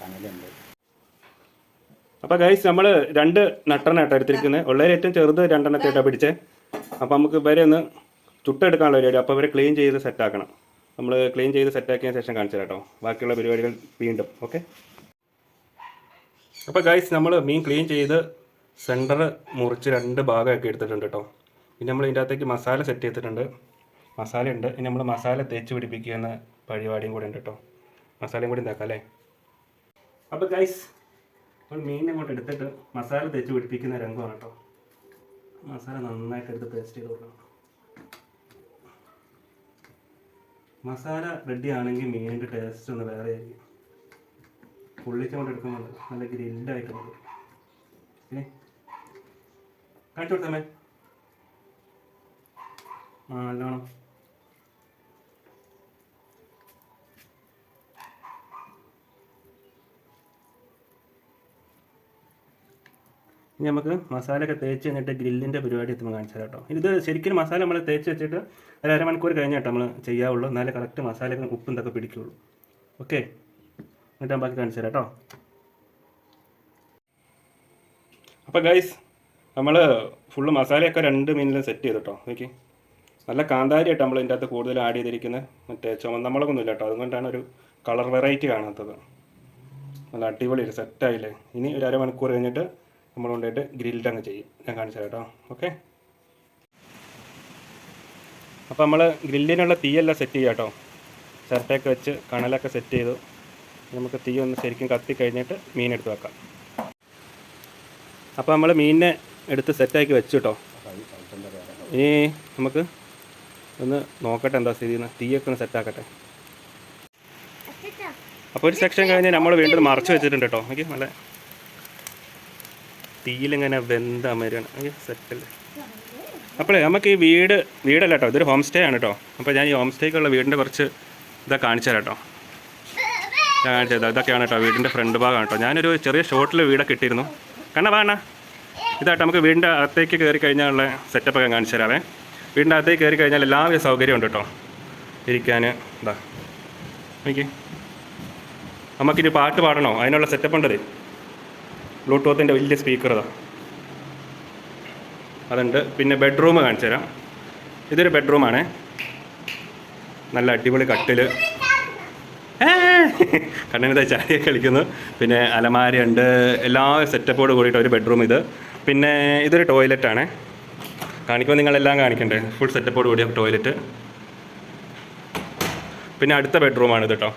കനലുണ്ട് അപ്പോൾ ഗൈസ് നമ്മൾ രണ്ട് നട്ടെണ്ണാട്ടോ എടുത്തിരിക്കുന്നത് ഉള്ളതിൽ ഏറ്റവും ചെറുത് രണ്ടെണ്ണത്തെ പിടിച്ചേ. അപ്പോൾ നമുക്ക് ഇവരെ ഒന്ന് ചുട്ടെടുക്കാനുള്ള പരിപാടി. അപ്പോൾ ഇവരെ ക്ലീൻ ചെയ്ത് സെറ്റ് ആക്കണം. നമ്മൾ ക്ലീൻ ചെയ്ത് സെറ്റാക്കിയതിന് ശേഷം കാണിച്ചു കേട്ടോ ബാക്കിയുള്ള പരിപാടികൾ വീണ്ടും ഓക്കെ അപ്പോൾ ഗൈസ് നമ്മൾ മീൻ ക്ലീൻ ചെയ്ത് സെന്റർ മുറിച്ച് രണ്ട് ഭാഗമൊക്കെ എടുത്തിട്ടുണ്ട് കേട്ടോ. പിന്നെ നമ്മൾ ഇതിന്റെ അകത്തേക്ക് മസാല സെറ്റ് ചെയ്തിട്ടുണ്ട്. മസാല ഉണ്ട് ഇനി നമ്മൾ മസാല തേച്ച് പിടിപ്പിക്കുക എന്ന പരിപാടിയും കൂടെ ഉണ്ട് കേട്ടോ. മസാലയും കൂടി ഉണ്ടാക്കാം അല്ലേ? അപ്പോൾ ഗൈസ് നമ്മൾ മീൻ അങ്ങോട്ട് എടുത്തിട്ട് മസാല തേച്ച് പിടിപ്പിക്കുന്ന രംഗമാണ് കേട്ടോ. മസാല നന്നായിട്ട് എടുത്ത് പേസ്റ്റ് ചെയ്ത് കൊടുക്കണം. മസാല റെഡി ആണെങ്കിൽ മീനിന്റെ ടേസ്റ്റ് ഒന്ന് വേറെ ആയിരിക്കും. പുള്ളിച്ചോണ്ട് എടുക്കുമ്പോൾ നല്ല ഗ്രില്ലായിട്ട് നമുക്ക് ഏ കാണിച്ചു കൊടുത്തമ്മേ നല്ലോണം ഇനി നമുക്ക് മസാലയൊക്കെ തേച്ച് കഴിഞ്ഞിട്ട് ഗ്രില്ലിന്റെ പരിപാടി എത്തുമ്പോൾ കാണിച്ചു തരാം കേട്ടോ. ഇത് ശരിക്കും മസാല നമ്മൾ തേച്ച് വെച്ചിട്ട് ഒരു അരമണിക്കൂർ കഴിഞ്ഞിട്ട് നമ്മൾ ചെയ്യാവുള്ളൂ. എന്നാലേ കറക്റ്റ് മസാലയൊക്കെ ഉപ്പും ഇതൊക്കെ പിടിക്കുള്ളൂ. ഓക്കെ എന്നിട്ട് ഞാൻ ബാക്കി കാണിച്ചു തരാം കേട്ടോ. അപ്പോൾ ഗൈസ് നമ്മൾ ഫുള്ള് മസാലയൊക്കെ രണ്ട് മീനിലും സെറ്റ് ചെയ്തു കേട്ടോ. ഓക്കെ നല്ല കാന്താരിയായിട്ട് നമ്മൾ ഇതിന്റെ അകത്ത് കൂടുതൽ ആഡ് ചെയ്തിരിക്കുന്നത്. മറ്റേ ചുമന്നമുളകൊന്നും ഇല്ല കേട്ടോ. അതുകൊണ്ടാണ് ഒരു കളർ വെറൈറ്റി കാണാത്തത്. നല്ല അടിപൊളി സെറ്റായില്ലേ ഇനി ഒരു അരമണിക്കൂർ കഴിഞ്ഞിട്ട് നമ്മൾ കൊണ്ടുപോയിട്ട് ഗ്രിൽഡ് അങ്ങ് ചെയ്യും. ഞാൻ കാണിച്ചു കേട്ടോ. ഓക്കെ അപ്പോൾ നമ്മൾ ഗ്രില്ലിനുള്ള തീയല്ല സെറ്റ് ചെയ്യാം കേട്ടോ. ചിരട്ടയൊക്കെ വെച്ച് കണലൊക്കെ സെറ്റ് ചെയ്തു. നമുക്ക് തീ ഒന്ന് ശരിക്കും കത്തി കഴിഞ്ഞിട്ട് മീൻ എടുത്ത് വെക്കാം. അപ്പോൾ നമ്മൾ മീനിനെ എടുത്ത് സെറ്റാക്കി വെച്ചു കേട്ടോ. ഇനി നമുക്ക് ഒന്ന് നോക്കട്ടെ എന്താ സ്ഥിതി തീയൊക്കെ ഒന്ന് സെറ്റാക്കട്ടെ അപ്പോൾ ഒരു സെക്ഷൻ കഴിഞ്ഞാൽ നമ്മൾ വീണ്ടും മറച്ചു വെച്ചിട്ടുണ്ട് കേട്ടോ. എനിക്ക് നല്ല തീയിലിങ്ങനെ വെന്ത അമരാണ് അയ്യോ സെറ്റല്ലേ? അപ്പോഴേ നമുക്ക് ഈ വീട് വീടല്ല കേട്ടോ ഇതൊരു ഹോം സ്റ്റേ ആണ് കേട്ടോ. അപ്പോൾ ഞാൻ ഈ ഹോം സ്റ്റേക്കുള്ള വീടിന്റെ കുറച്ച് ഇതാ കാണിച്ചു തരാം കേട്ടോ. ഞാൻ കാണിച്ചു തരാം. ഇതൊക്കെയാണ് കേട്ടോ വീടിന്റെ ഫ്രണ്ട് ഭാഗമാണ് കേട്ടോ. ഞാനൊരു ചെറിയ ഷോട്ടിൽ വീടൊക്കെ ഇട്ടിരുന്നു. കണ്ണ വേണ ഇതാട്ടോ നമുക്ക് വീടിന്റെ അകത്തേക്ക് കയറി കഴിഞ്ഞാലുള്ള സെറ്റപ്പൊക്കെ കാണിച്ചു തരാവേ. വീടിന്റെ അകത്തേക്ക് കയറി കഴിഞ്ഞാൽ എല്ലാവിധ സൗകര്യം ഉണ്ട് കേട്ടോ. ഇരിക്കാൻ ഇതാ എനിക്ക് നമുക്കിനി പാട്ട് പാടണോ? അതിനുള്ള സെറ്റപ്പ് ഉണ്ടത്. ബ്ലൂടൂത്തിന്റെ വലിയ സ്പീക്കർ അതാ അതുണ്ട്. പിന്നെ ബെഡ്റൂം കാണിച്ചു തരാം. ഇതൊരു ബെഡ്റൂമാണേ. നല്ല അടിപൊളി കട്ടിൽ കണ്ണിനത്തെ ചാടിയൊക്കെ കളിക്കുന്നു. പിന്നെ അലമാരയുണ്ട്. എല്ലാ സെറ്റപ്പോട് കൂടിയിട്ട് ഒരു ബെഡ്റൂം ഇത്. പിന്നെ ഇതൊരു ടോയ്ലറ്റാണ്. കാണിക്കുമ്പോൾ നിങ്ങളെല്ലാം കാണിക്കണ്ടേ? ഫുൾ സെറ്റപ്പോട് കൂടിയ ടോയ്ലറ്റ്. പിന്നെ അടുത്ത ബെഡ്റൂമാണ് ഇത് കേട്ടോ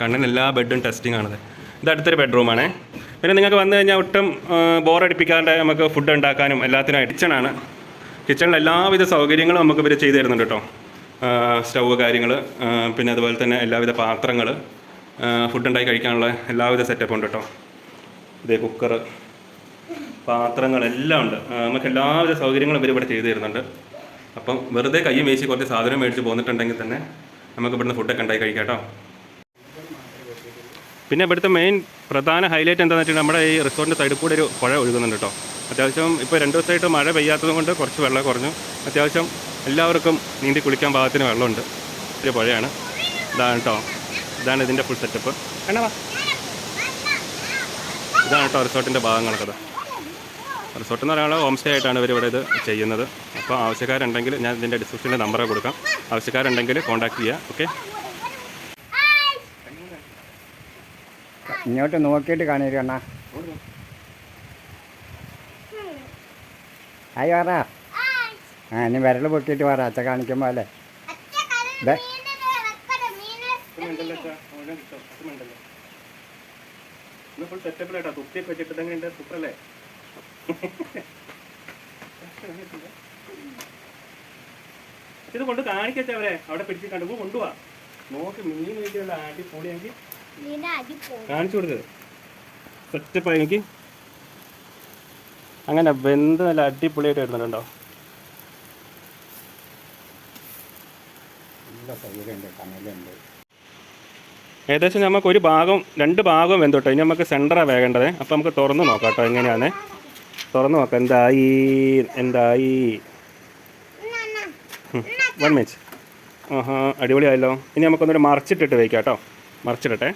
കണ്ണിന് എല്ലാ ബെഡും ടെസ്റ്റിംഗ് ആണത്. ഇത് അടുത്തൊരു ബെഡ്റൂമാണ്. പിന്നെ നിങ്ങൾക്ക് വന്നു കഴിഞ്ഞാൽ ഒട്ടും ബോറടിപ്പിക്കാണ്ട് നമുക്ക് ഫുഡ് ഉണ്ടാക്കാനും എല്ലാത്തിനും കിച്ചണാണ് കിച്ചണിൽ എല്ലാവിധ സൗകര്യങ്ങളും നമുക്ക് ഇവർ ചെയ്തു തരുന്നുണ്ട് കേട്ടോ സ്റ്റൗവ് കാര്യങ്ങൾ പിന്നെ അതുപോലെ തന്നെ എല്ലാവിധ പാത്രങ്ങൾ ഫുഡ് ഉണ്ടാക്കി കഴിക്കാനുള്ള എല്ലാവിധ സെറ്റപ്പും ഉണ്ട് കേട്ടോ ഇതേ കുക്കർ പാത്രങ്ങളെല്ലാം ഉണ്ട്. നമുക്ക് എല്ലാവിധ സൗകര്യങ്ങളും ഇവർ ഇവിടെ ചെയ്തു തരുന്നുണ്ട്. അപ്പം വെറുതെ കൈ വീശി കുറച്ച് സാധനം മേടിച്ച് പോന്നിട്ടുണ്ടെങ്കിൽ തന്നെ നമുക്ക് ഇവിടുന്ന് ഫുഡൊക്കെ ഉണ്ടാക്കി കഴിക്കാം കേട്ടോ പിന്നെ ഇവിടുത്തെ മെയിൻ പ്രധാന ഹൈലൈറ്റ് എന്താണെന്ന് വെച്ചാൽ നമ്മുടെ ഈ റിസോർട്ടിന്റെ സൈഡിൽ കൂടെ ഒരു പുഴ ഒഴുകുന്നുണ്ട് കേട്ടോ. അത്യാവശ്യം ഇപ്പോൾ രണ്ട് ദിവസമായിട്ട് മഴ പെയ്യാത്തത് കൊണ്ട് കുറച്ച് വെള്ളം കുറഞ്ഞു. അത്യാവശ്യം എല്ലാവർക്കും നീന്തി കുളിക്കാൻ പാകത്തിന് വെള്ളമുണ്ട്. ഒരു പുഴയാണ്. ഇതാണ് കേട്ടോ. ഇതാണ് ഇതിന്റെ ഫുൾ സെറ്റപ്പ് കണ്ടവാ ഇതാണ് കേട്ടോ റിസോർട്ടിന്റെ ഭാഗങ്ങളൊക്കെ റിസോർട്ട് എന്ന് പറയുന്നത് ഹോം സ്റ്റേ ആയിട്ടാണ് ഇവർ ഇവിടെ ഇത് ചെയ്യുന്നത്. അപ്പോൾ ആവശ്യക്കാരുണ്ടെങ്കിൽ ഞാൻ ഇതിന്റെ ഡിസ്ക്രിപ്ഷനിൽ നമ്പർ കൊടുക്കാം. ആവശ്യക്കാരുണ്ടെങ്കിൽ കോൺടാക്ട് ചെയ്യുക ഓക്കെ ഇങ്ങോട്ട് നോക്കിയിട്ട് കാണരുത് അണ്ണാ. ആയി പറ ആ ഇനി വിരൽ പൊക്കിയിട്ട് പറ അച്ഛ കാണിക്കുമ്പോൾ അല്ലേ? ഇത് കൊണ്ട് കാണിക്കട്ടെ അവരെ. അവിടെ പിടിച്ച് കണ്ടു. കൊണ്ടുപോവാ നോക്ക് മീൻ വീട്ടിലുള്ള ആട്ടി പൊടിയെങ്കിൽ കാണിച്ചു കൊടുത്തത് സെറ്റപ്പായി എനിക്ക് അങ്ങനെ വെന്ത് നല്ല അടിപൊളിയായിട്ട് വരുന്നുണ്ടോ? ഏകദേശം നമുക്ക് ഒരു ഭാഗം രണ്ട് ഭാഗം വെന്തോട്ടോ. ഇനി നമുക്ക് സെന്ററാണ് വേകേണ്ടത്. അപ്പോൾ നമുക്ക് തുറന്ന് നോക്കാം കേട്ടോ എങ്ങനെയാണ്. തുറന്ന് നോക്കാം. എന്തായി? എന്തായി? വൺ മിനിറ്റ് ആഹാ അടിപൊളിയായല്ലോ. ഇനി നമുക്കൊന്നൊരു മറിച്ചിട്ടിട്ട് വയ്ക്കാം കേട്ടോ മറിച്ചിടട്ടെ.